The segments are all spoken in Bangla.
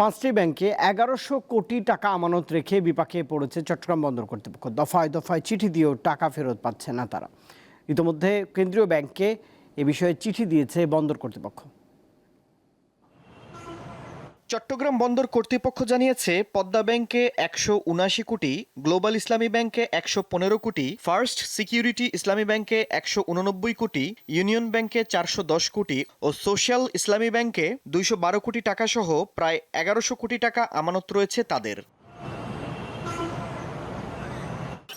পাঁচটি ব্যাংকে এগারোশো কোটি টাকা আমানত রেখে বিপাকে পড়েছে চট্টগ্রাম বন্দর কর্তৃপক্ষ। দফায় দফায় চিঠি দিয়েও টাকা ফেরত পাচ্ছে না তারা। ইতিমধ্যে কেন্দ্রীয় ব্যাংকে এ বিষয়ে চিঠি দিয়েছে বন্দর কর্তৃপক্ষ। চট্টগ্রাম বন্দর কর্তৃপক্ষ জানিয়েছে, পদ্মা ব্যাংকে একশো উনাশি কোটি, গ্লোবাল ইসলামী ব্যাংকে একশো পনেরো কোটি, ফার্স্ট সিকিউরিটি ইসলামী ব্যাংকে একশো উননব্বই কোটি, ইউনিয়ন ব্যাংকে চারশো দশ কোটি ও সোশ্যাল ইসলামী ব্যাংকে দুইশো বারো কোটি টাকা সহ প্রায় এগারোশো কোটি টাকা আমানত রয়েছে তাদের।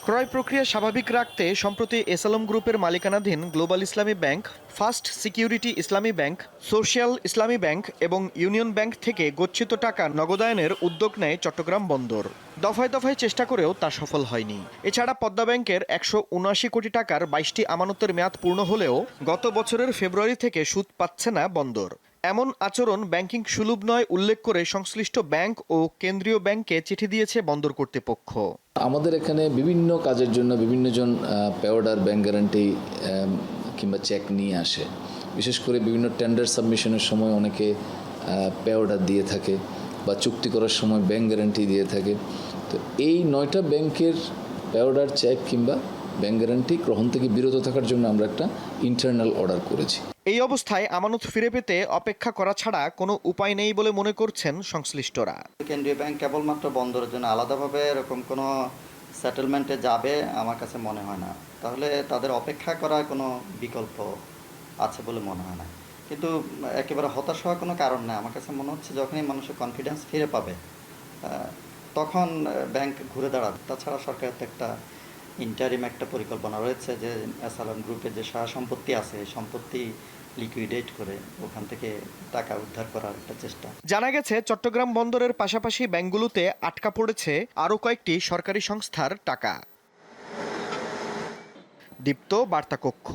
ক্রয় প্রক্রিয়া স্বাভাবিক রাখতে সম্প্রতি এসালম গ্রুপের মালিকানাধীন global Islami bank, first security Islami bank, social Islami bank এবং ইউনিয়ন ব্যাংক থেকে গচ্ছিত টাকা নগদায়নের উদ্যোগ নেয় চট্টগ্রাম বন্দর। দফায় দফায় চেষ্টা করেও তা সফল হয়নি। এছাড়া পদ্মা ব্যাংকের একশো উনআশি কোটি টাকার বাইশটি আমানতের মেয়াদ পূর্ণ হলেও গত বছরের ফেব্রুয়ারি থেকে সুদ পাচ্ছে না বন্দর। এমন আচরণ ব্যাংকিং সুলভ নয় উল্লেখ করে সংশ্লিষ্ট ব্যাংক ও কেন্দ্রীয় ব্যাংকে চিঠি দিয়েছে বন্দর কর্তৃপক্ষ। আমাদের এখানে বিভিন্ন কাজের জন্য বিভিন্নজন পেওডার ব্যাংক গ্যারান্টি কিংবা চেক নিয়ে আসে। বিশেষ করে বিভিন্ন টেন্ডার সাবমিশনের সময় অনেকে পেওডার দিয়ে থাকে বা চুক্তি করার সময় ব্যাংক গ্যারান্টি দিয়ে থাকে। তো এই নয়টা ব্যাংকের পেওডার চেক কিংবা ব্যাংক গ্যারান্টি গ্রহণ থেকে বিরত থাকার জন্য আমরা একটা ইন্টারনাল অর্ডার করেছি। এই অবস্থায় আমানত ফিরে পেতে অপেক্ষা করা ছাড়া কোনো উপায় নেই বলে মনে করছেন সংশ্লিষ্টরা। কেন্দ্রীয় ব্যাংক কেবলমাত্র বন্দরের জন্য আলাদাভাবে এরকম কোনো সেটেলমেন্টে যাবে আমার কাছে মনে হয় না। তাহলে তাদের অপেক্ষা করার কোনো বিকল্প আছে বলে মনে হয় না। কিন্তু একেবারে হতাশ হওয়ার কোনো কারণ নেই। আমার কাছে মনে হচ্ছে যখনই মানুষের কনফিডেন্স ফিরে পাবে তখন ব্যাংক ঘুরে দাঁড়াবে। তাছাড়া সরকারের তো একটা ইন্টারিম একটা পরিকল্পনা রয়েছে যে অ্যাসালান গ্রুপে যে সারা সম্পত্তি আছে সম্পত্তি লিকুইডেট করে ওখান থেকে টাকা উদ্ধার করার একটা চেষ্টা। জানা গেছে, চট্টগ্রাম বন্দরের পাশাপাশি ব্যাংকগুলোতে আটকা পড়েছে আরও কয়েকটি সরকারি সংস্থার টাকা। দীপ্ত বার্তা কক্ষ